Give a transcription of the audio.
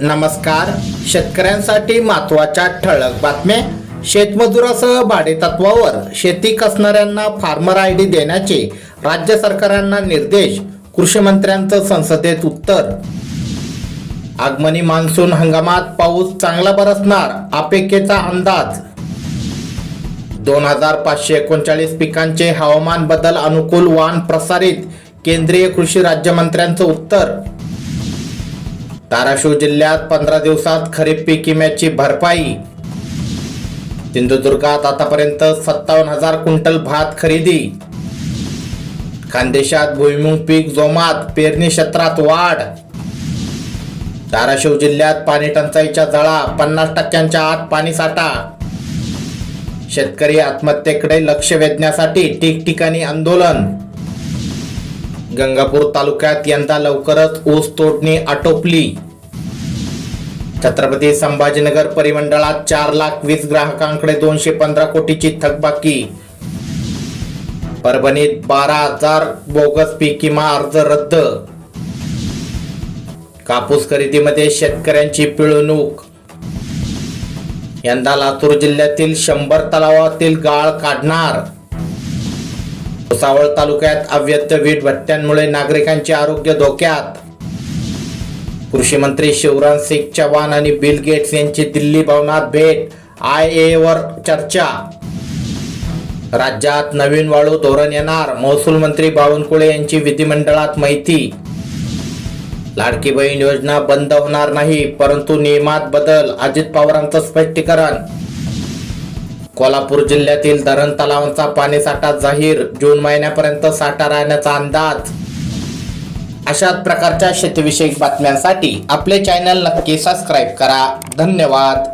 नमस्कार. शेतकऱ्यांसाठी महत्त्वाच्या ठळक बातम्या. शेतमजुरासह भाडेतत्वावर शेती कसणाऱ्यांना फार्मर आय डी देण्याचे राज्य सरकारांना निर्देश. कृषी मंत्र्यांचं संसदेत उत्तर. आगमनी मान्सून हंगामात पाऊस चांगला बरसणार अपेक्षेचा अंदाज. दोन हजार पाचशे एकोणचाळीस पिकांचे हवामान बदल अनुकूल वाण प्रसारित केंद्रीय कृषी राज्यमंत्र्यांचं उत्तर. धाराशिव जिल्ह्यात पंधरा दिवसात खरीप पीक विम्याची भरपाई. सिंधुदुर्गात आतापर्यंत सत्तावन्न हजार क्विंटल भात खरेदी. खानदेशात भुईमुंग पीक जोमात पेरणी क्षेत्रात वाढ. धाराशिव जिल्ह्यात पाणी टंचाईच्या जळा पन्नास टक्क्यांच्या आत पाणी साठा. शेतकरी आत्महत्येकडे लक्ष वेधण्यासाठी ठिकठिकाणी आंदोलन. गंगापूर तालुक्यात यंदा लवकरच ऊस तोडणी आटोपली. छत्रपती संभाजीनगर परिमंडळात चार लाख वीस ग्राहकांकडे दोनशे पंधरा कोटीची थकबाकी. परभणीत बारा हजार बोगस पीक किमा अर्ज रद्द. कापूस खरेदीमध्ये शेतकऱ्यांची पिळवणूक. यंदा लातूर जिल्ह्यातील शंभर तलावातील गाळ काढणार. भुसावळ तालुक्यात अव्यक्त वीट भट्ट्यांमुळे नागरिकांचे आरोग्य धोक्यात. कृषी मंत्री शिवराज सिंग चव्हाण आणि बिल गेट्स यांची दिल्ली भवनात भेट आय ए वर चर्चा. राज्यात नवीन वाळू धोरण येणार महसूल मंत्री बावनकुळे यांची विधिमंडळात माहिती. लाडकी बहीण योजना बंद होणार नाही परंतु नियमात बदल अजित पवारांचं स्पष्टीकरण. कोल्हापूर जिल्ह्यातील धरण तलावांचा पाणीसाठा जाहीर. जून महिन्यापर्यंत साठा राहण्याचा अंदाज. अशाच प्रकारच्या शेतीविषयक बातम्यांसाठी आपले चॅनल नक्की सबस्क्राईब करा. धन्यवाद.